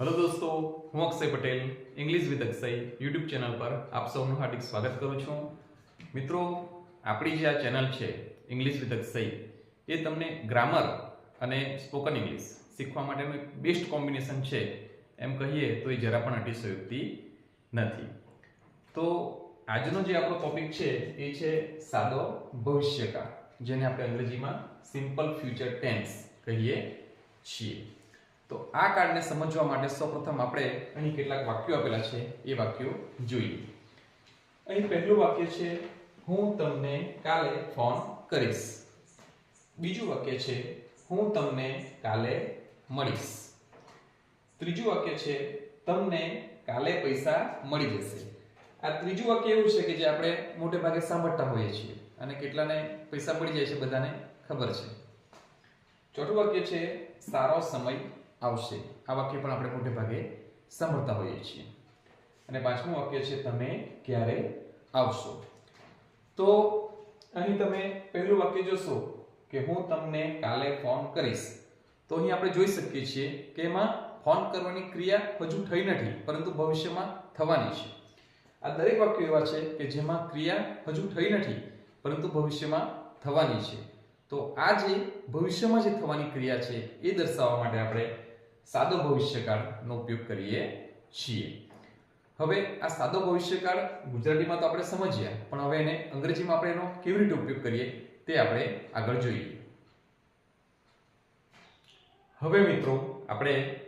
Hello દોસ્તો હું Akshay Patel English with Akshay YouTube channel પર આપ સૌનું હાર્દિક સ્વાગત કરું છું મિત્રો આપણી જે આ ચેનલ છે ઇંગ્લિશ વિથ અક્ષય એ તમને ગ્રામર અને સ્પોકન ઇંગ્લિશ શીખવા માટેનું એક બેસ્ટ કોમ્બિનેશન છે એમ કહીએ તો એ જરા પણ અતિશયોક્તિ નથી તો આજનો જે આપણો ટોપિક છે એ છે સાદો ભવિષ્યકાળ જેને આપણે અંગ્રેજીમાં સિમ્પલ ફ્યુચર ટેન્સ કહીએ છીએ તો આ કાર્ડને સમજવા માટે સૌપ્રથમ આપણે અહીં કેટલાક વાક્યો આપેલા છે. એ વાક્યો જોઈએ. અહીં પહેલું વાક્ય છે, હું તમને કાલે ફોન કરીશ. બીજું વાક્ય છે, હું તમને કાલે મળીશ. ત્રીજું વાક્ય છે, તમને કાલે પૈસા મળી જશે. આ ત્રીજું વાક્ય એવું છે કે જે આપણે મોટે ભાગે સાંભળતા હોઈએ છીએ અને કેટલાને પૈસા મળી જાય છે બધાને ખબર છે. ચોથું વાક્ય છે, સારો સમય આવશે. આ વાક્ય પણ આપણે મોટે ભાગે સાંભળતા હોઈએ છીએ. અને પાંચમું વાક્ય છે, તમે ક્યારે આવશો? તો અહીં તમે પહેલું વાક્ય જોશો કે, હું તમને કાલે ફોન કરીશ. તો અહીં આપણે જોઈ શકીએ છીએ કે એમાં ફોન કરવાની ક્રિયા હજુ થઈ નથી, પરંતુ ભવિષ્યમાં થવાની છે. આ દરેક વાક્યો એવા છે કે જેમાં ક્રિયા હજુ થઈ નથી, પરંતુ ભવિષ્યમાં થવાની છે. તો આ જે ભવિષ્યમાં જે થવાની ક્રિયા છે, એ દર્શાવવા માટે આપણે સાદો ભવિષ્યકાળનો ઉપયોગ કરીએ છીએ. હવે આ સાદો ભવિષ્યકાળ ગુજરાતીમાં તો આપણે સમજ્યા પણ હવે એને અંગ્રેજીમાં આપણે એનો કેવી રીતે ઉપયોગ કરીએ તે આપણે આગળ જોઈએ. હવે મિત્રો, આપણે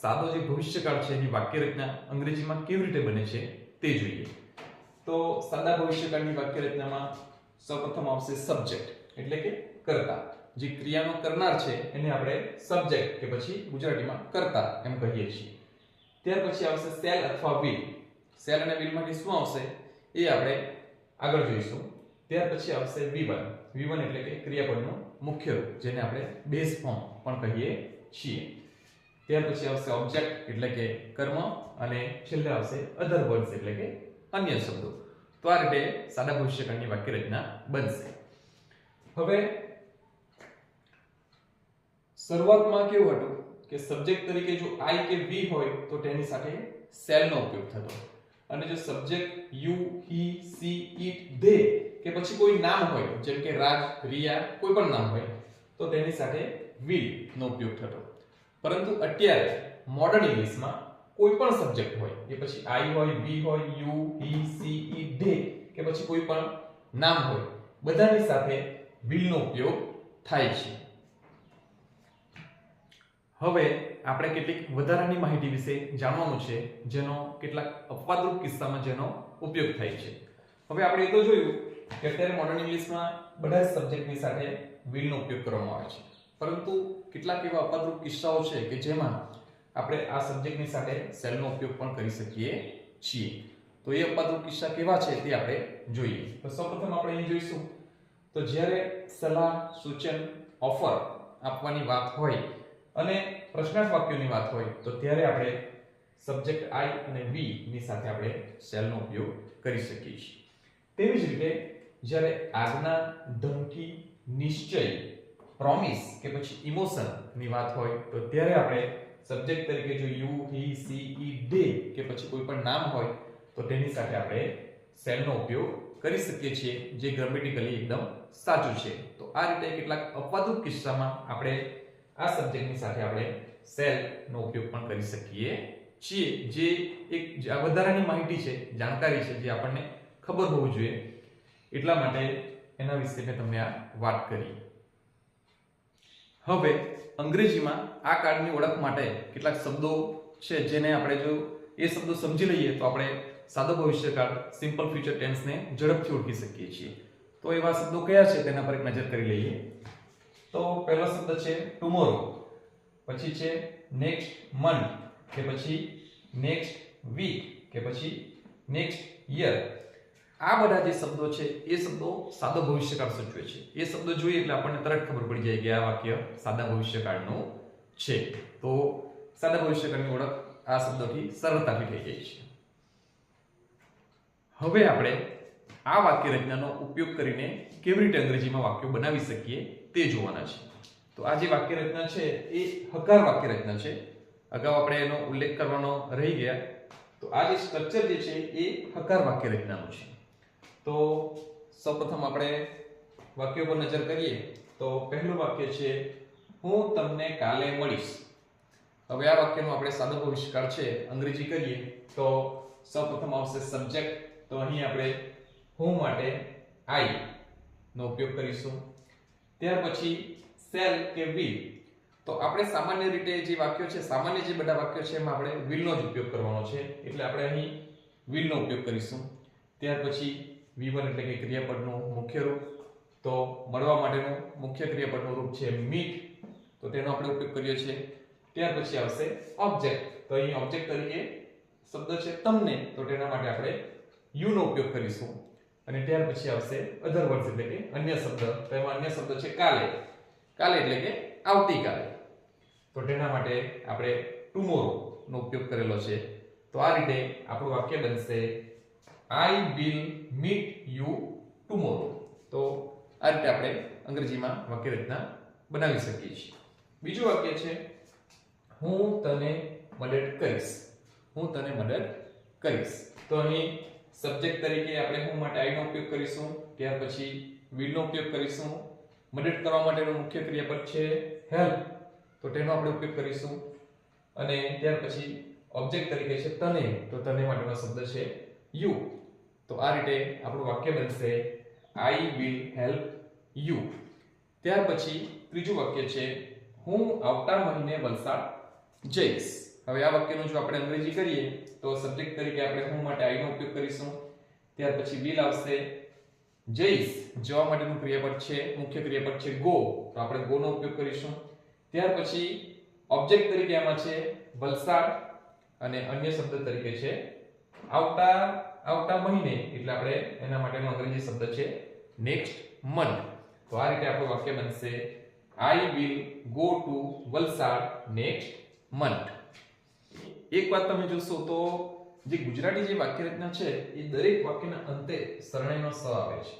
સાદો જે ભવિષ્યકાળ છે એની વાક્ય રચના અંગ્રેજીમાં કેવી રીતે બને છે તે જોઈએ. તો સાદા ભવિષ્યકાળની વાક્ય રચનામાં સૌપ્રથમ આવશે સબ્જેક્ટ એટલે કે કર્તા. જે ક્રિયાનો કરનાર છે, એને આપણે સબ્જેક્ટ કે પછી ગુજરાતીમાં કરતા એમ કહીએ છીએ. ત્યાર પછી આવશે સેલ અથવા વિલ સેલ અને વિલમાંથી શું આવશે? એ આપણે આગળ જોઈશું. ત્યાર પછી આવશે V1 V1 એટલે કે ક્રિયાપદનું મુખ્ય રૂપ, જેને આપણે બેઝ ફોર્મ પણ કહીએ છીએ. ત્યાર પછી આવશે ઓબ્જેક્ટ એટલે કે કર્મ અને છેલ્લે આવશે અધર વર્ડ્સ એટલે કે અન્ય શબ્દો. તો આ રીતે સાદા ભવિષ્યકાળની વાક્ય રચના બનશે. હવે શરૂઆતમાં કેવું હતું કે સબ્જેક્ટ તરીકે જો આઈ કે વી હોય, તો તેની સાથે સેલ નો ઉપયોગ થતો. અને જો subject you he she it they કે પછી કોઈ નામ હોય, જેમ કે રાજ, રિયા, કોઈ પણ નામ હોય, તો તેની સાથે વી નો ઉપયોગ થતો. પરંતુ અત્યારે મોડર્ન ઇંગ્લિશમાં કોઈ પણ સબ્જેક્ટ હોય એ પછી આઈ હોય વી હોય you he she it they કે પછી કોઈ પણ નામ હોય, બધાની સાથે will નો ઉપયોગ થાય છે. હવે આપણે કેટલીક વધારાની માહિતી વિશે જાણવાનું છે, જેનો કેટલાક અપવાદરૂપ કિસ્સામાં જેનો ઉપયોગ થાય છે. હવે આપણે એ તો જોયું કે અત્યારે મોડર્ન ઇંગ્લિશમાં બધા જ સબ્જેક્ટની સાથે વિલનો ઉપયોગ કરવામાં આવે છે. પરંતુ કેટલાક એવા અપવાદરૂપ કિસ્સાઓ છે કે જેમાં આપણે આ સબ્જેક્ટની સાથે સેલનો ઉપયોગ પણ કરી શકીએ છીએ. તો એ અપવાદરૂપ કિસ્સા કેવા છે તે આપણે જોઈએ. તો સૌપ્રથમ આપણે અહીં જોઈશું. તો જ્યારે સલાહ, સૂચન ઓફર આપવાની વાત હોય અને પ્રશ્નાર્થ વાક્યોની વાત હોય તો ત્યારે આપણે સબ્જેક્ટ આઈ અને વી ની સાથે આપણે સેલનો ઉપયોગ કરી શકીએ છીએ. તેવી જ રીતે જ્યારે આજ્ઞા ધમકી, નિશ્ચય પ્રોમિસ કે પછી ઇમોશનની વાત હોય તો ત્યારે આપણે સબ્જેક્ટ તરીકે જો યુ, હી, સી, ઈ, દે કે પછી કોઈ પણ નામ હોય તો તેની સાથે આપણે સેલનો ઉપયોગ કરી શકીએ છીએ, જે ગ્રામેટિકલી એકદમ સાચું છે. તો આ રીતે કેટલાક અપવાદરૂપ કિસ્સામાં આપણે આ સબ્જેક્ટની સાથે આપણે સેલ નો ઉપયોગ પણ કરી શકીએ છીએ. જે એક વધારાની માહિતી છે, જાણકારી છે, જે આપણને ખબર હોવું જોઈએ. એટલા માટે એના વિશે મેં તમને આ વાત કરી. હવે અંગ્રેજીમાં આ કાર્ડની ઓળખ માટે કેટલાક શબ્દો છે, જેને આપણે જો એ શબ્દો સમજી લઈએ તો આપણે સાદો ભવિષ્યકાળ સિમ્પલ ફ્યુચર ટેન્સને ઝડપથી ઓળખી શકીએ છીએ. તો એવા શબ્દો કયા છે તેના પર એક નજર કરી લઈએ. તો પહેલો શબ્દ છે ટુમોરો પછી છે નેક્સ્ટ મંથ કે પછી નેક્સ્ટ વીક કે પછી નેક્સ્ટ યર આ બધા જે શબ્દો છે, એ શબ્દો સાદો ભવિષ્યકાળ સૂચવે છે. એ શબ્દો જોઈએ એટલે આપણને તરત ખબર પડી જાય કે આ વાક્ય સાદા ભવિષ્યકાળનું છે. તો સાદા ભવિષ્યકાળની ઓળખ આ શબ્દોથી સરળતાથી થઈ જાય છે. હવે આપણે આ વાક્ય રચનાનો ઉપયોગ કરીને કેવી રીતે અંગ્રેજીમાં વાક્યો બનાવી શકીએ તે જોવાના છે. તો આ જે વાક્ય રચના છે, એ હકાર વાક્ય રચના છે. અગાઉ આપણે એનો ઉલ્લેખ કરવાનો રહી ગયા. તો આ જે સ્ટ્રક્ચર જે છે, એ હકાર વાક્ય રચનાનું છે. તો સૌપ્રથમ આપણે વાક્યો પર નજર કરીએ, તો પહેલું વાક્ય છે, હું તમને કાલે મળીશ. હવે આ વાક્યનો આપણે સાદો ભવિષ્યકાળ છે, અંગ્રેજી કરીએ, તો સૌપ્રથમ આવશે સબ્જેક્ટ તો અહીં આપણે હું માટે આઈ નો ઉપયોગ કરીશું. ત્યાર પછી સેલ કે વિલ. તો આપણે સામાન્ય રીતે જે વાક્યો છે, સામાન્ય જે બધા વાક્યો છે, એમાં આપણે will નો જ ઉપયોગ કરવાનો છે. એટલે આપણે અહીં will નો ઉપયોગ કરીશું. ત્યાર પછી વિવન એટલે કે ક્રિયાપદનું મુખ્ય રૂપ. તો મળવા માટેનું મુખ્ય ક્રિયાપદનું રૂપ છે મીટ તો તેનો આપણે ઉપયોગ કર્યો છે. ત્યાર પછી આવશે ઓબ્જેક્ટ તો અહીં ઓબ્જેક્ટ તરીકે શબ્દ છે તમને. તો તેના માટે આપણે યુ નો ઉપયોગ કરીશું. અને ત્યાર પછી આવશે અધર વર્ડ્સ એટલે કે અન્ય શબ્દ. તો એમાં અન્ય શબ્દ છે કાલે. કાલે એટલે કે આવતીકાલે. તો તેના માટે આપણે ટુમોરો નો ઉપયોગ કરેલો છે. તો આ રીતે આપણું વાક્ય બનશે I will meet you tomorrow તો આ રીતે આપણે અંગ્રેજીમાં વાક્ય રચના બનાવી શકીએ છીએ. બીજું વાક્ય છે, હું તને મદદ કરીશ. હું તને મદદ કરીશ. તો અહીં સબ્જેક્ટ તરીકે આપણે હું માટે આઈ નો ઉપયોગ કરીશું, ત્યાર પછી will નો ઉપયોગ કરીશું. મદદ કરવા માટેનું મુખ્ય ક્રિયાપદ છે હેલ્પ તો તેનો આપણે ઉપયોગ કરીશું. અને ત્યાર પછી ઓબ્જેક્ટ તરીકે છે તને. તો તને માટેનો શબ્દ છે યુ તો આ રીતે આપણું વાક્ય બનશે આઈ વિલ હેલ્પ યુ ત્યાર પછી ત્રીજું વાક્ય છે હું આવતા મહિને વલસાડ જઈશ. હવે આ વાક્યનો જો આપણે અંગ્રેજી કરીએ, તો સબ્જેક્ટ તરીકે આપણે હું માટે આઈ નો ઉપયોગ કરીશું? ત્યાર પછી will આવશે. જઈશ. જવા માટેનું ક્રિયાપદ છે, મુખ્ય ક્રિયાપદ છે ગો તો આપણે ગો નો ઉપયોગ કરીશું. ત્યાર પછી ઓબ્જેક્ટ તરીકે આમાં છે વલસાડ અને અન્ય શબ્દ તરીકે છે આવતા આવતા મહિને. એટલે આપણે એના માટેનો અંગ્રેજી શબ્દ છે નેક્સ્ટ મંથ તો આ રીતે આપણું વાક્ય બનશે. I will go to Valsad next month એક વાત તમે જોશો તો જે ગુજરાતી જે વાક્ય રચના છે, એ દરેક વાક્યના અંતે સરણાઈનો સ આવે છે.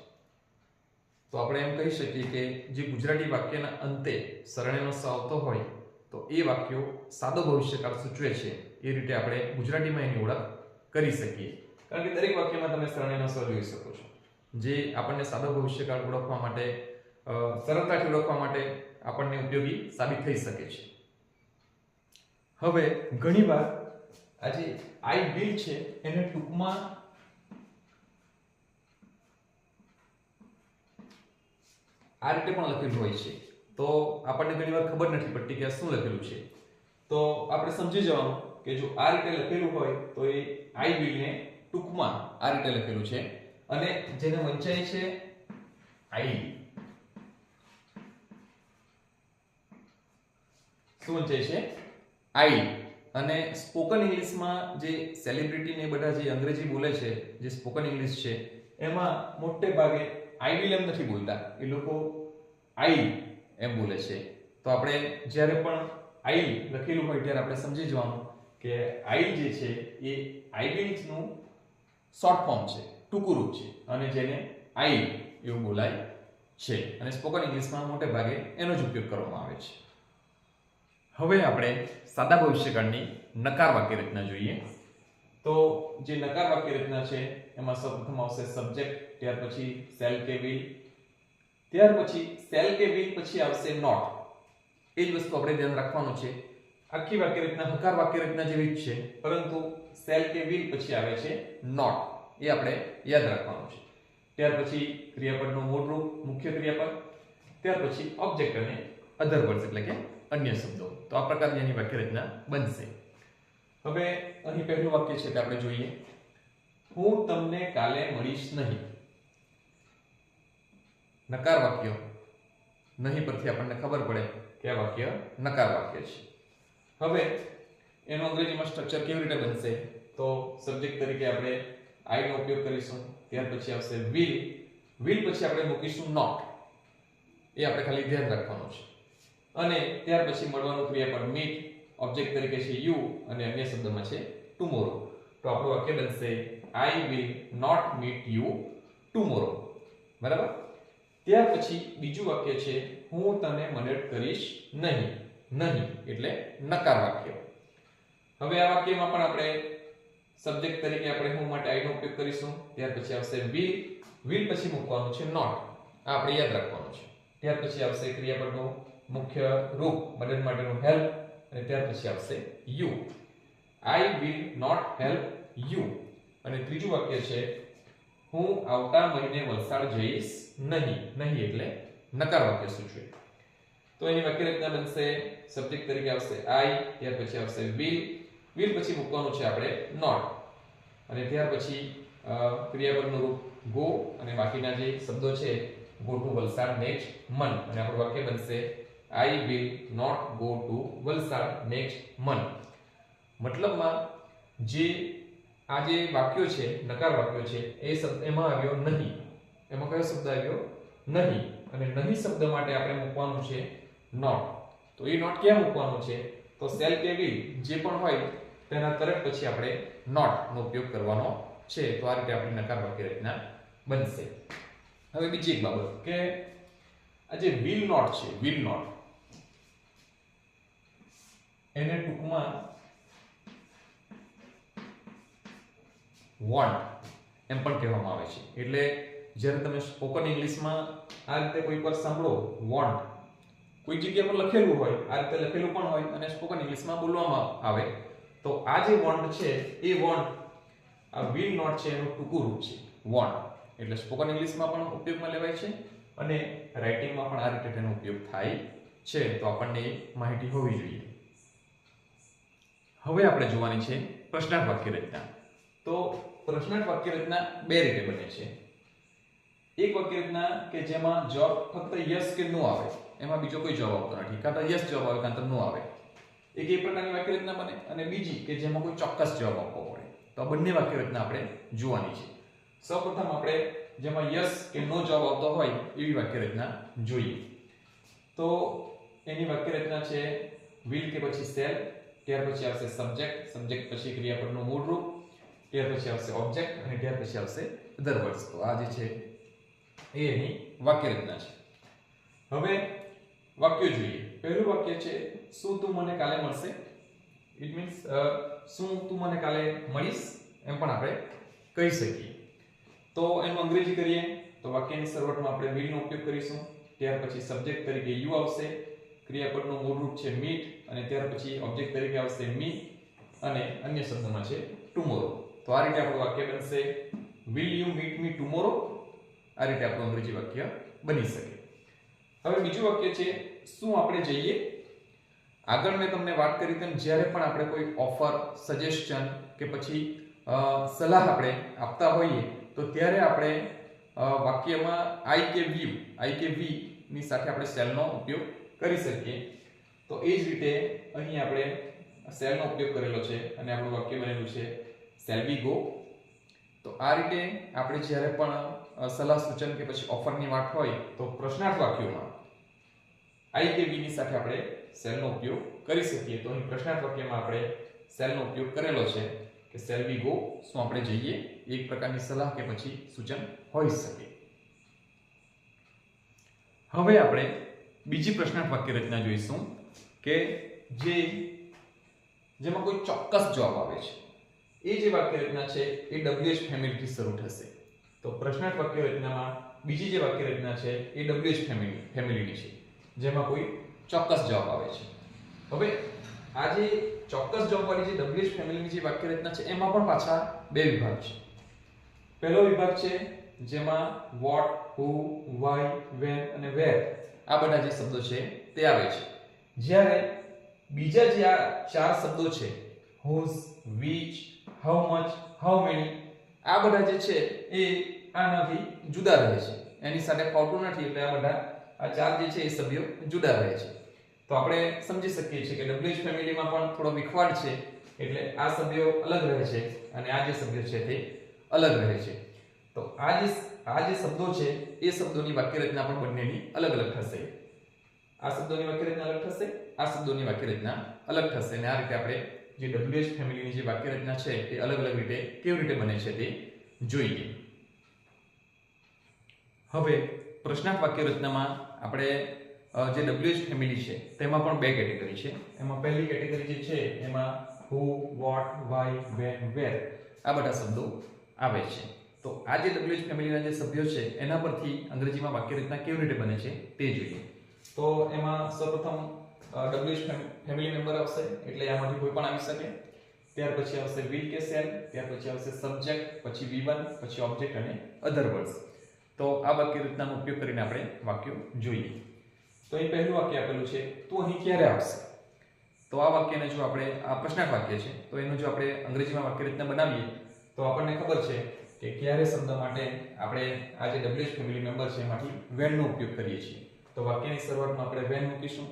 તો આપણે એમ કહી શકીએ કે જે ગુજરાતી વાક્યના અંતે સરણાઈનો સ આવતો હોય, તો એ વાક્યો સાદો ભવિષ્યકાળ સૂચવે છે. એ રીતે આપણે ગુજરાતીમાં એની ઓળખ કરી શકીએ. કારણ કે દરેક વાક્યમાં તમે સરણાઈનો સ જોઈ શકો છો. જે આપણને સાદો ભવિષ્યકાળ ઓળખવા માટે સરળતાથી ઓળખવા માટે આપણને ઉપયોગી સાબિત થઈ શકે છે. હવે ઘણીવાર આ આઈ વિલ છે એને ટૂંકમાં આ રીતે પણ લખેલું હોય છે. તો આપણને ઘણી વાર ખબર નથી પડતી કે શું લખેલું છે. તો આપણે સમજી જવાનું કે જો આ રીતે લખેલું હોય તો એ આઈ વિલ ને ટૂંકમાં આ રીતે લખેલું છે. અને જેને વંચાય છે, આઈ. શું વંચાય છે? આઈ. અને સ્પોકન ઇંગ્લિશમાં જે સેલિબ્રિટી ને એ બધા જે અંગ્રેજી બોલે છે, જે સ્પોકન ઇંગ્લિશ છે, એમાં મોટે ભાગે આઈ વિલ એમ નથી બોલતા. એ લોકો આઈ એમ બોલે છે. તો આપણે જ્યારે પણ આઈ લખેલું હોય ત્યારે આપણે સમજી જવાનું કે આઈ જે છે એ આઈ વિલ્સનું શોર્ટ ફોર્મ છે, ટૂંકું રૂપ છે અને જેને આઈ એવું બોલાય છે. અને સ્પોકન ઇંગ્લિશમાં મોટે ભાગે એનો જ ઉપયોગ કરવામાં આવે છે. હવે આપણે સાદા ભવિષ્યકાળની નકાર વાક્ય રચના જોઈએ. તો જે નકાર વાક્ય રચના છે, એમાં સૌપ્રથમ આવશે સબ્જેક્ટ ત્યાર પછી સેલ કે વિલ ત્યાર પછી સેલ કે વિલ પછી આવશે નોટ એ જ વસ્તુ આપણે ધ્યાન રાખવાનું છે. આખી વાક્ય રચના હકાર વાક્ય રચના જેવી જ છે, પરંતુ સેલ કે વિલ પછી આવે છે નોટ એ આપણે યાદ રાખવાનું છે. ત્યાર પછી ક્રિયાપદનું મૂળ રૂપ, મુખ્ય ક્રિયાપદ. ત્યાર પછી ઓબ્જેક્ટ અને અધર વર્ડ્સ એટલે કે અન્ય શબ્દો. તો આ પ્રકારની એની વાક્ય રચના બનશે. હવે અહીં પહેલું વાક્ય છે કે આપણે જોઈએ. હું તમને કાલે મળીશ નહીં. નકાર વાક્ય. નહીં પરથી આપણને ખબર પડે કે આ વાક્ય નકાર વાક્ય છે. હવે એનું અંગ્રેજીમાં સ્ટ્રક્ચર કેવી રીતે બનશે? તો સબ્જેક્ટ તરીકે આપણે આઈ ઉપયોગ કરીશું. ત્યાર પછી આવશે વિલ વિલ પછી આપણે મૂકીશું નોટ એ આપણે ખાલી ધ્યાન રાખવાનું છે. અને ત્યાર પછી મળવાનું ક્રિયાપદ મીટ ઓબ્જેક્ટ તરીકે છે યુ અને અન્ય શબ્દમાં છે ટુમોરો તો આપણું વાક્ય બનશે I will not meet you tomorrow બરાબર? ત્યાર પછી બીજું વાક્ય છે, હું તને મદદ કરીશ નહીં. નહીં, એટલે નકાર વાક્ય. હવે આ વાક્યમાં પણ આપણે સબ્જેક્ટ તરીકે આપણે હું માટે આઈ નો ઉપયોગ કરીશું. ત્યાર પછી આવશે વિલ વિલ પછી મૂકવાનું છે નોટ આ આપણે યાદ રાખવાનું છે. ત્યાર પછી આવશે ક્રિયાપદનું મુખ્ય રૂપ મદદ માટેનું હેલ્પ અને ત્યાર પછી આવશે you I will not help you અને ત્રીજું વાક્ય છે, હું આવતા મહિને વલસાડ જઈશ નહીં. નહીં એટલે નકાર વાક્ય સૂચવે. તો એની વાક્ય રચના બનશે સબ્જેક્ટ તરીકે આવશે આઈ ત્યાર પછી આવશે વિલ વિલ પછી મૂકવાનું છે આપણે નોટ અને ત્યાર પછી ક્રિયાપદનું રૂપ ગો અને બાકીના જે શબ્દો છે ગો ટુ વલસાડ નેક્સ્ટ મન. અને આપણું વાક્ય બનશે I will not go to Valsad next month. મતલબમાં જે આ જે વાક્યો છે, નકાર વાક્યો છે, એ શબ્દ એમાં આવ્યો નહીં. એમાં કયો શબ્દ આવ્યો? નહીં. અને નહીં શબ્દ માટે આપણે મૂકવાનું છે નોટ તો એ નોટ ક્યાં મૂકવાનું છે? તો સેલ કે વિલ જે પણ હોય, તેના તરત પછી આપણે નોટ નો ઉપયોગ કરવાનો છે. તો આ રીતે આપણી નકાર વાક્ય રચના બનશે. હવે બીજી એક બાબત કે આ જે વિલ નોટ છે વિલ not એને ટૂંકમાં વોન્ટ એમ પણ કહેવામાં આવે છે. એટલે જ્યારે તમે સ્પોકન ઇંગ્લિશમાં આ રીતે કોઈ પર સાંભળો વોન્ટ કોઈ જગ્યા પર લખેલું હોય, આ રીતે લખેલું પણ હોય અને સ્પોકન ઇંગ્લિશમાં બોલવામાં આવે, તો આ જે વોન્ટ છે, એ વોન્ટ આ વિલ નોટ છે, એનું ટૂંકું રૂપ છે. વોન્ટ એટલે સ્પોકન ઇંગ્લિશમાં પણ ઉપયોગમાં લેવાય છે અને રાઇટિંગમાં પણ આ રીતે તેનો ઉપયોગ થાય છે. તો આપણને એ માહિતી હોવી જોઈએ. હવે આપણે જોવાની છે પ્રશ્નાર્થ વાક્ય રચના. તો પ્રશ્નાર્થ વાક્ય રચના બે રીતે બને છે. એક વાક્ય રચના કે જેમાં જવાબ ફક્ત યસ કે નો આવે. એમાં બીજો કોઈ જવાબ આવતો નથી. કાં તો યસ જવાબ આવે, કાં તો નો આવે. એક એ પ્રકારની વાક્ય રચના બને અને બીજી કે જેમાં કોઈ ચોક્કસ જવાબ આપવો પડે. તો બંને વાક્ય રચના આપણે જોવાની છે. સૌપ્રથમ આપણે જેમાં યસ કે નો જવાબ આવતો હોય એવી વાક્ય રચના જોઈએ. તો એની વાક્ય રચના છે વિલ કે પછી shall. ત્યાર પછી આવશે સબ્જેક્ટ સબ્જેક્ટ પછી ક્રિયાપદનું મૂળ રૂપ, ત્યાર પછી આવશે ઓબ્જેક્ટ અને ત્યાર પછી આવશે અધર વર્ડ્સ તો આ જે છે, એ એની વાક્ય રચના છે. હવે વાક્યો જોઈએ. પહેલું વાક્ય છે, શું તું મને કાલે મળશે? ઇટ મીન્સ શું તું મને કાલે મળીશ? એમ પણ આપણે કહી શકીએ. તો એનું અંગ્રેજી કરીએ. તો વાક્યની શરૂઆતમાં આપણે will ઉપયોગ કરીશું. ત્યાર પછી સબ્જેક્ટ તરીકે યુ આવશે. ક્રિયાપદનું મૂળ રૂપ છે મીટ અને ત્યાર પછી ઓબ્જેક્ટ તરીકે આવશે મી અને અન્ય શબ્દમાં છે ટુમોરો તો આ રીતે આપણું વાક્ય બનશે will you meet me tomorrow આ રીતે આપણું અંગ્રેજી વાક્ય બની શકે. હવે બીજું વાક્ય છે, શું આપણે જઈએ? આગળ મેં તમને વાત કરી તેમ જ્યારે પણ આપણે કોઈ ઓફર સજેશન કે પછી સલાહ આપણે આપતા હોઈએ, તો ત્યારે આપણે વાક્યમાં આઈ કે વી આઈ કે વી ની સાથે આપણે સેલનો ઉપયોગ કરી શકીએ. તો એ જ રીતે અહીં આપણે સેલનો ઉપયોગ કરેલો છે અને આપણું વાક્ય બનેલું છે સેલ બી ગો તો આ રીતે આપણે જ્યારે પણ સલાહ સૂચન કે પછી ઓફરની વાત હોય, તો પ્રશ્નાર્થ વાક્યોમાં આઈ કે બીની સાથે આપણે સેલનો ઉપયોગ કરી શકીએ. તો અહીં પ્રશ્નાર્થ વાક્યમાં આપણે સેલનો ઉપયોગ કરેલો છે કે સેલ બી ગો શું આપણે જઈએ, એક પ્રકારની સલાહ કે પછી સૂચન હોઈ શકે. હવે આપણે બીજી પ્રશ્નાર્થ વાક્ય રચના જોઈશું કે જે, જેમાં કોઈ ચોક્કસ જવાબ આવે છે. એ જે વાક્ય રચના છે, એ WH ફેમિલીથી શરૂ થશે. તો પ્રશ્નાર્થ વાક્ય રચનામાં બીજી જે વાક્ય રચના છે, એ WH ફેમિલી, ફેમિલીની છે, જેમાં કોઈ ચોક્કસ જવાબ આવે છે. હવે, આ જે ચોક્કસ જવાબવાળી જે WH ફેમિલીની જે વાક્ય રચના છે, એમાં પણ પાછા બે વિભાગ છે. પહેલો વિભાગ છે, જેમાં વોટ હુ વાય વેન અને વેર આ બધા જે શબ્દો છે, તે આવે છે. જ્યારે બીજા જે આ ચાર શબ્દો છે whose which how much how many આ બધા જે છે, એ આનાથી જુદા રહે છે. એની સાથે ફાવતું નથી એટલે આ બધા, આ ચાર જે છે, એ સભ્યો જુદા રહે છે. તો આપણે સમજી શકીએ છીએ કે WH ફેમિલીમાં પણ થોડો વિખવાડ છે, એટલે આ સભ્યો અલગ રહે છે અને આ જે સભ્યો છે, તે અલગ રહે છે. તો આ જે આ જે શબ્દો છે, એ શબ્દોની વાક્ય રચના પણ બંનેની અલગ અલગ થશે. આ શબ્દોની વાક્ય રચના અલગ થશે, આ શબ્દોની વાક્ય રચના અલગ થશે. અને આ રીતે આપણે જે ડબ્લ્યુએચ ફેમિલીની જે વાક્ય રચના છે, એ અલગ અલગ રીતે કેવી રીતે બને છે તે જોઈએ. હવે પ્રશ્નાર્થ વાક્ય રચનામાં આપણે જે ડબ્લ્યુએચ ફેમિલી છે, તેમાં પણ બે કેટેગરી છે. એમાં પહેલી કેટેગરી જે છે, એમાં who what why when where આ બધા શબ્દો આવે છે. તો આ જે ડબ્લ્યુએચ ફેમિલીના જે સભ્યો છે, એના પરથી અંગ્રેજીમાં વાક્ય રચના કેવી રીતે બને છે તે જોઈએ. તો એમાં સૌપ્રથમ ડબ્લ્યુએચ ફેમિલી મેમ્બર આવશે, એટલે આમાંથી કોઈ પણ આવી શકે. ત્યાર પછી આવશે વી કે સેલ ત્યાર પછી આવશે સબ્જેક્ટ પછી V1 પછી ઓબ્જેક્ટ અને અધર વર્ડ્સ તો આ વાક્ય રચનાનો ઉપયોગ કરીને આપણે વાક્યો જોઈએ. તો અહીં પહેલું વાક્ય આપેલું છે, તું અહીં ક્યારે આવશે? તો આ વાક્યને જો આપણે, આ પ્રશ્નાર્થ વાક્ય છે, તો એનું જો આપણે અંગ્રેજીમાં વાક્ય રચના બનાવીએ, તો આપણને ખબર છે કે ક્યારે શબ્દ માટે આપણે આ જે WH ફેમિલી મેમ્બર છે એમાંથી વેનનો ઉપયોગ કરીએ છીએ? તો વાક્યની શરૂઆતમાં આપણે વેન મૂકીશું.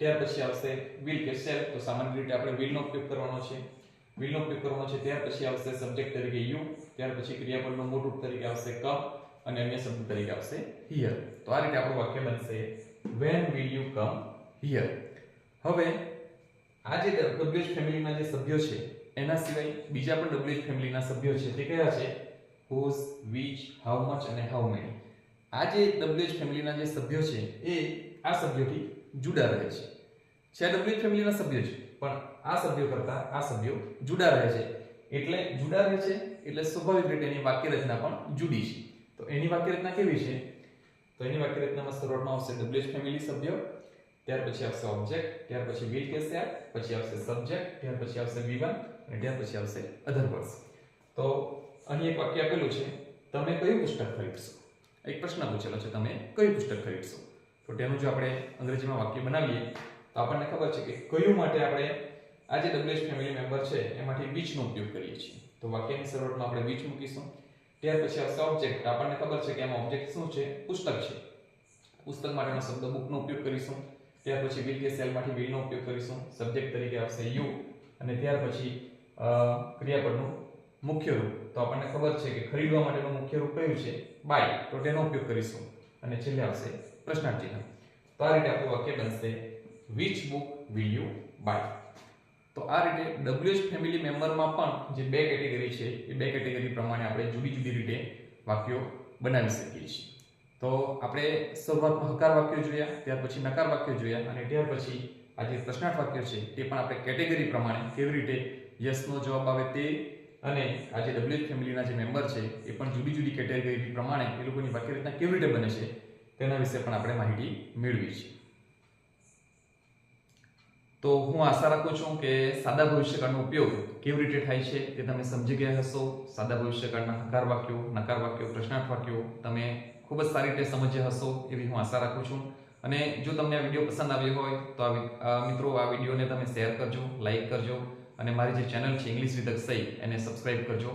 ત્યાર પછી આવશે વિલ કે સેલ તો સામાન્ય રીતે આપણે will નો ઉપયોગ કરવાનો છે. Will નો ઉપયોગ કરવાનો છે, ત્યાર પછી આવશે સબ્જેક્ટ તરીકે યુ ત્યાર પછી ક્રિયાપદનો મૂળ રૂપ તરીકે આવશે કમ અને અન્ય શબ્દ તરીકે આવશે હિયર તો આ રીતે આપણું વાક્ય બનશે when will you come here હવે આ જે WH ફેમિલીના જે સભ્યો છે, એના સિવાય બીજા પણ WH ફેમિલીના સભ્યો છે, તે કયા છે? Whose વિચ હાઉ મચ અને હાઉ મેની આ જે WH ફેમિલીના જે સભ્યો છે, એ આ સભ્યોથી જુદા રહે છે. છે આ ફેમિલીના સભ્યો છે પણ આ સભ્યો કરતા આ સભ્યો જુદા રહે છે. એટલે જુદા રહે છે, એટલે સ્વાભાવિક રીતે એની વાક્ય રચના પણ જુદી છે. તો એની વાક્ય રચના કેવી છે? તો એની વાક્ય રચનામાં શરૂઆતમાં આવશે WH ફેમિલી સભ્યો, ત્યાર પછી આવશે ઓબ્જેક્ટ ત્યાર પછી will કે shall પછી આવશે સબ્જેક્ટ ત્યાર પછી આવશે V1 અને ત્યાર પછી આવશે અધર વર્ડ્સ તો અહીં એક વાક્ય આપેલું છે, તમે કયું પુસ્તક ખરીદશો? એક પ્રશ્ન પૂછેલો છે, તમે કયું પુસ્તક ખરીદશો? તો તેનું જો આપણે અંગ્રેજીમાં વાક્ય બનાવીએ, તો આપણને ખબર છે કે કયું માટે આપણે આ જે WH ફેમિલી મેમ્બર છે, એમાંથી બીચનો ઉપયોગ કરીએ છીએ. તો વાક્યની શરૂઆતમાં આપણે બીચ મૂકીશું. ત્યાર પછી આવશે ઓબ્જેક્ટ આપણને ખબર છે કે એમાં ઓબ્જેક્ટ શું છે? પુસ્તક છે. પુસ્તક માટેનો શબ્દ બુકનો ઉપયોગ કરીશું. ત્યાર પછી વિલ કે સેલમાંથી વિલનો ઉપયોગ કરીશું. સબ્જેક્ટ તરીકે આવશે યુ. અને ત્યાર પછી ક્રિયાપદનું મુખ્ય રૂપ. તો આપણને ખબર છે કે ખરીદવા માટેનું મુખ્ય રૂપ કયું છે? બાય. તો તેનો ઉપયોગ કરીશું. અને છેલ્લે આવશે પ્રશ્નાર્થ ચિહ્ન તો આ રીતે આપણું વાક્ય બનશે which book will you buy તો આ રીતે WH ફેમિલી મેમ્બરમાં પણ જે બે કેટેગરી છે, એ બે કેટેગરી પ્રમાણે આપણે જુદી જુદી રીતે વાક્યો બનાવી શકીએ છીએ. તો આપણે શરૂઆતમાં હકાર વાક્યો જોયા, ત્યાર પછી નકાર વાક્યો જોયા, અને ત્યાર પછી આ જે પ્રશ્નાર્થ વાક્યો છે, તે પણ આપણે કેટેગરી પ્રમાણે કેવી રીતે યસનો જવાબ આવે તે અને આ જે WH ફેમિલીના જે મેમ્બર છે, એ પણ જુદી જુદી કેટેગરી પ્રમાણે એ લોકોની વાક્ય રચના કેવી રીતે બને છે, તેના વિશે પણ આપણે માહિતી મેળવી છે તો હું આશા રાખું છું કે સાદા ભવિષ્યકાળનો ઉપયોગ કેવી રીતે થાય છે તે તમે સમજી ગયા હશો. સાદા ભવિષ્યકાળના હકાર વાક્યો, નકાર વાક્યો, પ્રશ્નાર્થ વાક્યો તમે ખૂબ જ સારી રીતે સમજ્યા હશો એવી હું આશા રાખું છું. અને જો તમને આ વીડિયો પસંદ આવ્યો હોય, તો આ મિત્રો, આ વિડીયોને તમે શેર કરજો, લાઈક કરજો. અને મારી જે ચેનલ છે ઇંગ્લિશ વિથ અક્ષય એને સબસ્ક્રાઇબ કરજો.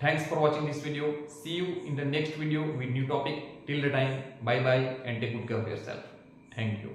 Thanks for watching this video see you in the next video with new topic till the time bye bye and take good care of yourself thank you